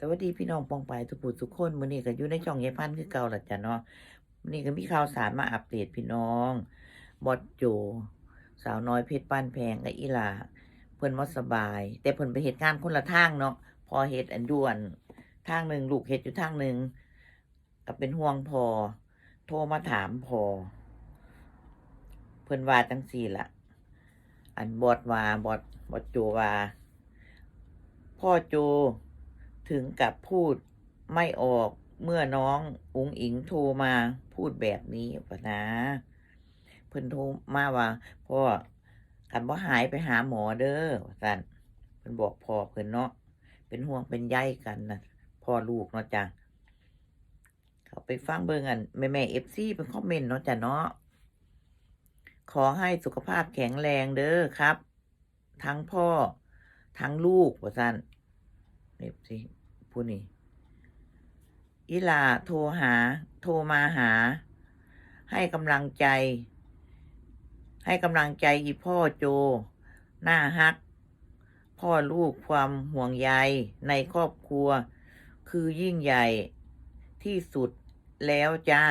สวัสดีพี่น้องปองไปทุกผู้ทุกคนมื้อนี้ก็อยู่ในช่องยายพันธ์คือเก่าล่ะจ้ะเนาะมื้อนี้ก็มีข่าวสารมาอัปเดตพี่น้อง บอสโจ สาวน้อยเพชรป้านแพงกับอีหลาเพิ่นบ่สบาย แต่เพิ่นไปเฮ็ดงานคนละทางเนาะพอเฮ็ดอันด่วนทางหนึ่งลูกเฮ็ดอยู่ทางหนึ่งก็เป็นห่วงพอ โทรมาถามพอ เพิ่นว่าจังซี่ละอันบอดว่าบอดบอดโจว่าพ่อโจ ถึงกับพูดไม่ออกเมื่อน้องอุ๋งอิงโทรมาพูดแบบนี้ปะนะเพิ่นโทรมาว่าพ่อกันบ่หายไปหาหมอเด้อว่าซั่นเพิ่นบอกพ่อเพิ่นเนาะเป็นห่วงเป็นใยกันนะพ่อลูกเนาะจ้ะเขาไปฟังเบิ่งอันแม่แม่เอฟซีเป็นคอมเมนต์เนาะจ้ะเนาะขอให้สุขภาพแข็งแรงเด้อครับ ทั้งพ่อ ทั้งลูกว่าซั่น เอฟซีผู้นี้อีหลาโทรหา โทรมาหา ให้กำลังใจ ให้กำลังใจอีพ่อโจ หน้าฮัก พ่อลูกความห่วงใยในครอบครัว คือยิ่งใหญ่ที่สุดแล้วจ้า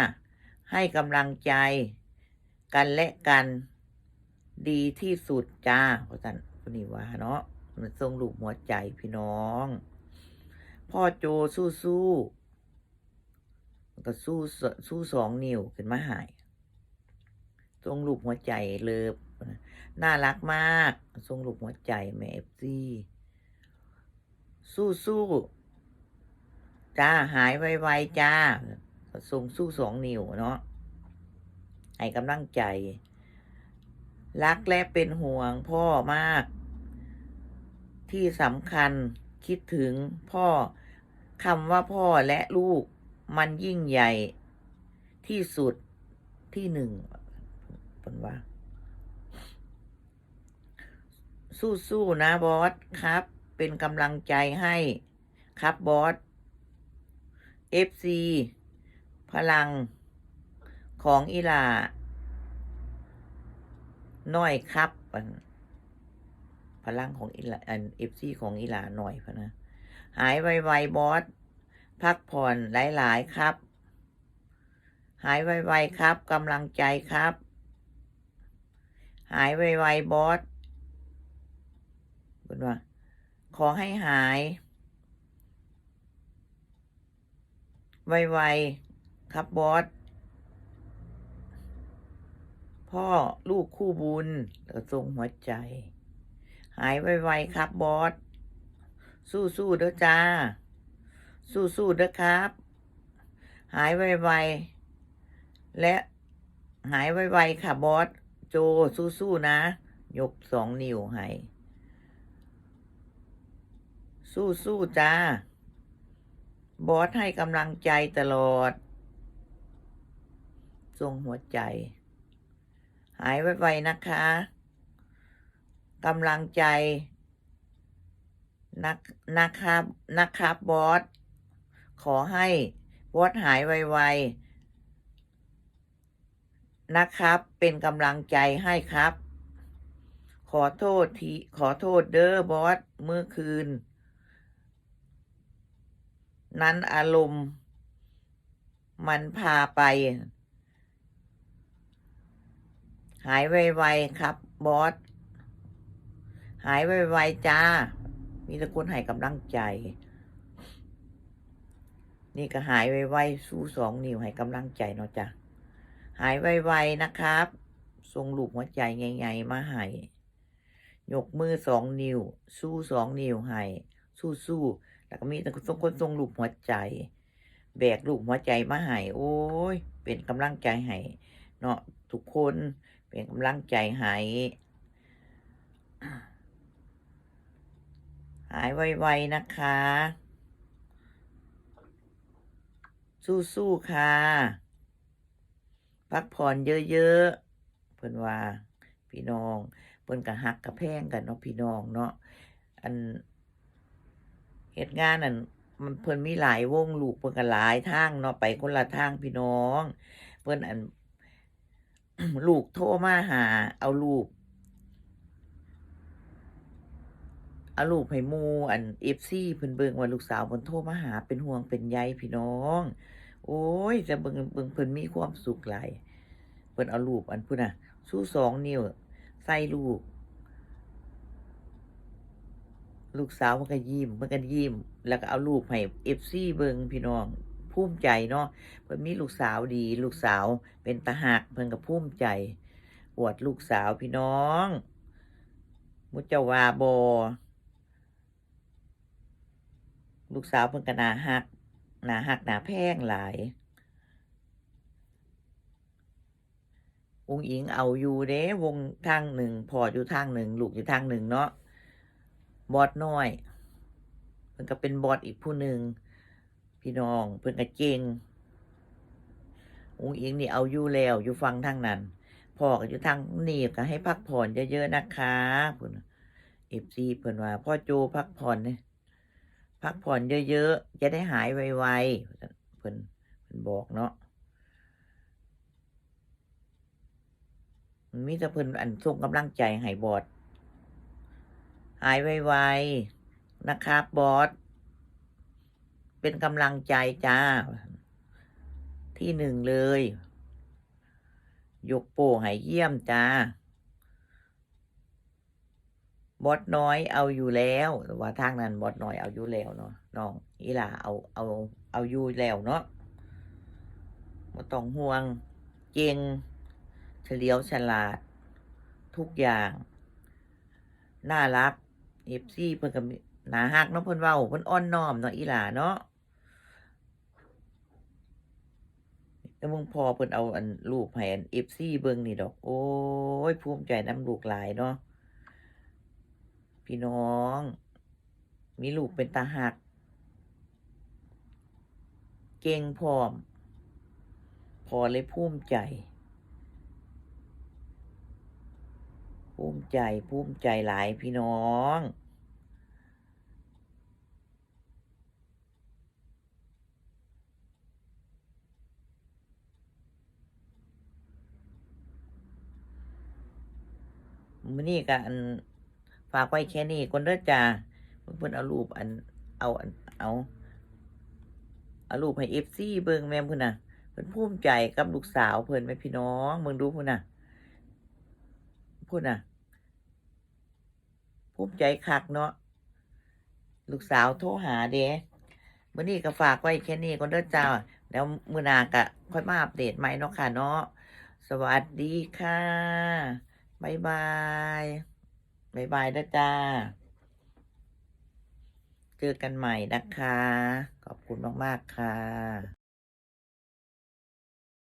ให้กำลังใจ กันและกัน ดีที่สุดจ้าเพราะฉะนั้นนี้ว่าเนาะมันทรงลูกหัวใจพี่น้อง พ่อโจสู้สู้ก็สู้สู้สองนิ้วขึ้นมาหายทรงลูกหัวใจเลิฟน่ารักมาก ทรงลูกหัวใจแม่เอฟซีสู้สู้จ้าหายไวๆจ้าทรงสู้สองนิ้วเนาะให้กำลังใจ รักและเป็นห่วงพ่อมาก ที่สำคัญคิดถึงพ่อ คำว่าพ่อและลูกมันยิ่งใหญ่ที่สุดที่หนึ่งเป็นว่า สู้ๆนะบอสครับ เป็นกำลังใจให้ครับบอส FC พลังของอีหลาน้อยครับ พลังของอีหลานเอฟซีของอีหลาหน่อยพะนะ หายไวๆบอส พักผ่อนหลาย ๆ ครับ หายไว ๆ ครับกำลังใจครับ หายไว ๆ บอสคุณว่า ขอให้หาย ไว ๆ ครับบอสพ่อลูกคู่บุญแล้วก็ทรงหัวใจ หายไว ๆ ครับบอสสู้ๆเด้อจ้า สู้ๆเด้อครับ หายไวๆ และหายไวๆค่ะบอส โจสู้ๆนะ ยกสองนิ้วให้สู้ๆจ้า บอสให้กำลังใจตลอด ทรงหัวใจ หายไวๆนะคะกำลังใจนักนะครับนะครับบอส ขอให้บอสหายไวๆ นะครับ เป็นกำลังใจให้ครับ ขอโทษทีขอโทษเด้อบอสเมื่อคืน นั้นอารมณ์ มันพาไป หายไวๆครับบอสหายไวๆจ้า มีตะคนให้กำลังใจ นี่ก็หายไวๆสู้สองนิ้วให้กำลังใจเนาะจ้ะหายไวๆนะครับทรงลูกหัวใจใหญ่ๆมาให้ยกมือสองนิ้ว สู้สองนิ้วให้สู้ๆแล้วก็มีแต่คนคนทรงลูกหัวใจ แบกลูกหัวใจมาให้โอ้ย เป็นกำลังใจให้เนาะทุกคนเป็นกำลังใจให้หายไวๆนะคะ สู้ๆค่ะ พักผ่อนเยอะๆเพิ่นว่า พี่น้องเพิ่นก็ฮักกับแพงกันเนาะพี่น้องเนาะอันเหตุงานนั่นมันเพิ่นมีหลายวงลูกเพิ่นก็หลายทางเนาะไปคนละทางพี่น้อง เพิ่นอันลูกโทรมาหา เอาลูก เอารูปให้มูอัน FC เพิ่นเบิงว่าลูกสาวเพิ่นโทรมาหาเป็นห่วงเป็นใยพี่น้อง โอ๊ยจะเบิงเบิงเพิ่นมีความสุขหลายเพิ่นเอารูปอันพุ่นน่ะชูสองนิ้วใส่ลูก ลูกสาวเพิ่นก็ยิ้มเพิ่นก็ยิ้ม แล้วก็เอารูปให้ FC เบิงพี่น้องภูมิใจเนาะเพิ่นมีลูกสาวดี ลูกสาวเป็นตาหักเพิ่นก็ภูมิใจอวดลูกสาวพี่น้องมุเจ้าวาบ่ ลูกสาวเพิ่นก็นารักนารักนาแพงหลายองอิงเอาอยู่เด้วงทางหนึ่งพ่ออยู่ทางหนึ่งลูกอยู่ทางหนึ่งเนาะบอสน้อยเพิ่นก็เป็นบอสอีกผู้หนึ่งพี่น้องเพิ่นก็เก่งองอิงนี่เอาอยู่แล้วอยู่ฟังทางนั้นพ่อก็อยู่ทางนี่ก็ให้พักผ่อนเยอะๆนะคะเพิ่นเอฟซีเพิ่นว่าพ่อโจพักผ่อนเนี่ย พักผ่อนเยอะๆ จะได้หายไวๆเพิ่นเพิ่นบอกเนาะมีแต่เพิ่นอันส่งกำลังใจให้บอสหายไวๆ นะครับบอสเป็นกำลังใจจ้า ที่หนึ่งเลย ยกโป้ให้เยี่ยมจ้า บอสน้อยเอาอยู่แล้วว่าทางนั้นบอสน้อยเอาอยู่แล้วเนาะน้องอีหล่าเอาเอาเอาอยู่แล้วเนาะบ่ต้องห่วงเก่งเฉลียวฉลาด ทุกอย่างน่ารักเอฟซี่เพิ่นก็มีหนาฮักเนาะเพิ่นเว้าเพิ่นอ้อนน้อมเนาะอีหล่าเนาะแต่มึงพอเพิ่นเอาอันรูปให้อันเอฟซี่เบิ่งนี่ดอก โอ้ยภูมิใจน้ำลูกหลายเนาะ พี่น้อง มีลูกเป็นตาหัก เก่งพร้อม พอเลยภูมิใจ ภูมิใจ ภูมิใจหลายพี่น้องมื้อนี้กัน ฝากไว้แค่นี้ก่อนเด้อจ้าเพิ่อนเอารูปอัน เอาอันเอาเอารูปให้ FC เบิ่งแม่นพุ่นน่ะเพิ่อนภูมิใจกับลูกสาวเพิ่อนแม่พี่น้องเบิ่งดูเพุ่นน่ะพุ่นน่ะภูมิใจคักเนาะลูกสาวโทรหาเด้มื้อนี้ก็ฝากไว้แค่นี้ก่อนเด้อจ้าแล้วมือนาก็ค่อยมาอัปเดตใหม่เนาะค่ะเนาะสวัสดีค่ะ บ๊ายบาย บายบายนะจ้า เจอกันใหม่นะคะ ขอบคุณมาก ๆ ค่ะ